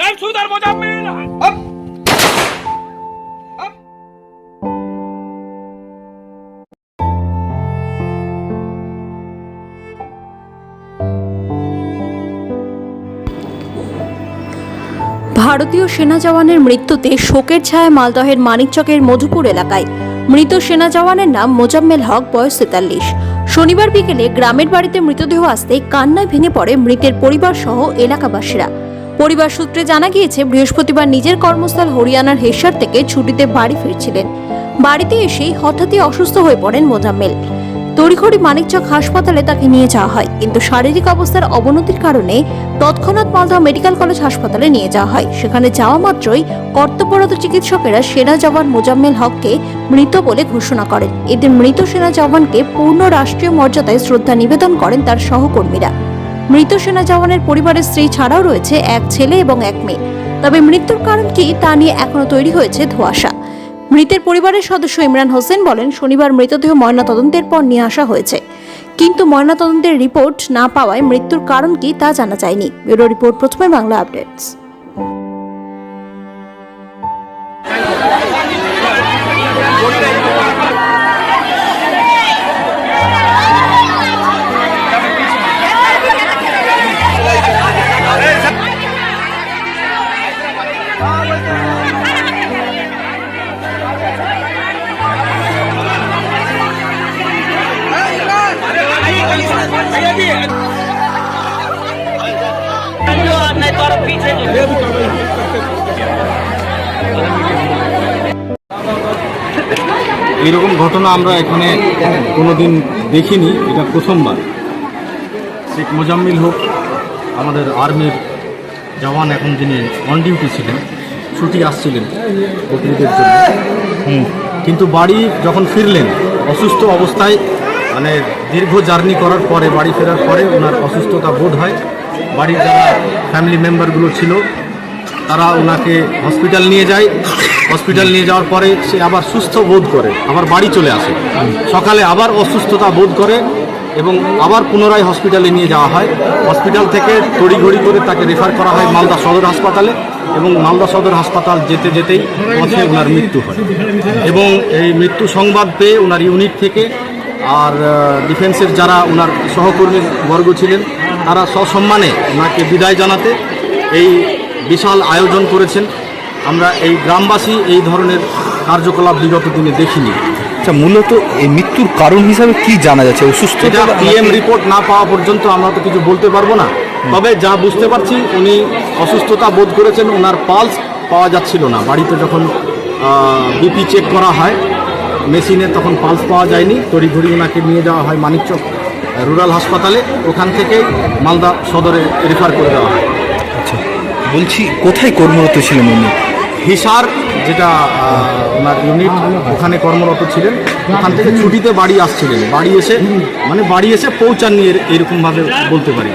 নরসুদার মোজাম্মেল ভারতীয় সেনা জওয়ানের মৃত্যুতে শোকের ছায়া মালদহের মানিকচকের মধুপুর এলাকায়। মৃত সেনা জওয়ানের নাম মোজাম্মেল হক বয়স তেতাল্লিশ। শনিবার বিকেলে গ্রামের বাড়িতে মৃতদেহ আসতে কান্নায় ভেঙে পড়ে মৃতের পরিবার সহ এলাকাবাসীরা। পরিবার সূত্রে জানা গিয়েছে, বৃহস্পতিবার নিজের কর্মস্থল হরিয়ানার হেসার থেকে ছুটিতে বাড়ি ফিরছিলেন। বাড়িতে এসেই হঠাৎই অসুস্থ হয়ে পড়েন মোজাম্মেল। তড়িঘড়ি মানিকচক হাসপাতালে তাকে নিয়ে যাওয়া হয়, কিন্তু শারীরিক অবস্থার অবনতির কারণে তৎক্ষণাৎ মালদহ মেডিকেল কলেজ হাসপাতালে নিয়ে যাওয়া হয়। সেখানে যাওয়া মাত্রই কর্তব্যরত চিকিৎসকেরা সেনা জওয়ান মোজাম্মেল হককে মৃত বলে ঘোষণা করেন। এদিন মৃত সেনা জওয়ানকে পূর্ণ রাষ্ট্রীয় মর্যাদায় শ্রদ্ধা নিবেদন করেন তার সহকর্মীরা। মৃত সেনা জওয়ানের পরিবারের স্ত্রী ছাড়াও রয়েছে এক ছেলে এবং এক মেয়ে। তবে মৃত্যুর কারণ কি তা নিয়ে এখনও তৈরি হয়েছে ধোয়াশা। মৃতের পরিবারের সদস্য ইমরান হোসেন বলেন, শনিবার মৃতদেহ ময়নাতদন্তের পর নিয়ে আসা হয়েছে। কিন্তু ময়নাতদন্তের রিপোর্ট না পাওয়ায় মৃত্যুর কারণ কি তা জানা যায়নি। ব্যুরো রিপোর্ট প্রথমে বাংলা আপডেটস। এরকম ঘটনা আমরা এখানে কোনোদিন দেখিনি, এটা প্রথমবার। শেখ মোজাম্মিল হোক, আমাদের আর্মির জওয়ান এখন যিনি অন ডিউটি ছিলেন, ছুটি আসছিলেন বকরিদের জন্য। কিন্তু বাড়ি যখন ফিরলেন, অসুস্থ অবস্থায় মানে দীর্ঘ জার্নি করার পরে, বাড়ি ফেরার পরে ওনার অসুস্থতা বোধ হয়। বাড়ির যারা ফ্যামিলি মেম্বারগুলো ছিল, তারা ওনাকে হসপিটাল নিয়ে যায়। হসপিটাল নিয়ে যাওয়ার পরে সে আবার সুস্থ বোধ করে, আবার বাড়ি চলে আসে। সকালে আবার অসুস্থতা বোধ করে এবং আবার পুনরায় হসপিটালে নিয়ে যাওয়া হয়। হসপিটাল থেকে তড়িঘড়ি করে তাকে রেফার করা হয় মালদা সদর হাসপাতালে এবং মালদা সদর হাসপাতাল যেতে যেতেই পথে ওনার মৃত্যু হয়। এবং এই মৃত্যু সংবাদ পেয়ে ওনার ইউনিট থেকে আর ডিফেন্সের যারা ওনার সহকর্মী বর্গ ছিলেন তারা সসম্মানে ওনাকে বিদায় জানাতে এই বিশাল আয়োজন করেছেন। আমরা এই গ্রামবাসী এই ধরনের কার্যকলাপ বিগত দিনে দেখিনি। আচ্ছা মূলত এই মৃত্যুর কারণ হিসাবে কি জানা যাচ্ছে? অসুস্থ পিএম রিপোর্ট না পাওয়া পর্যন্ত আমরা তো কিছু বলতে পারব না। তবে যা বুঝতে পারছি উনি অসুস্থতা বোধ করেছেন ওনার পালস পাওয়া যাচ্ছিল না। বাড়িতে যখন বিপি চেক করা হয় মেশিনে তখন পালস পাওয়া যায়নি। তড়িঘড়ি ওনাকে নিয়ে যাওয়া হয় মানিকচক রুরাল হাসপাতালে। ওখান থেকে মালদা সদরে রেফার করে দেওয়া হয়। আচ্ছা বলছি কোথায় কর্মরত ছিলেন উনি? হিসার যেটা ওনার ইউনিট ওখানে কর্মরত ছিলেন। ওখান থেকে ছুটিতে বাড়ি আসছিলেন। বাড়ি এসে মানে বাড়ি এসে পৌঁছাননি এর- এরকমভাবে বলতে পারি।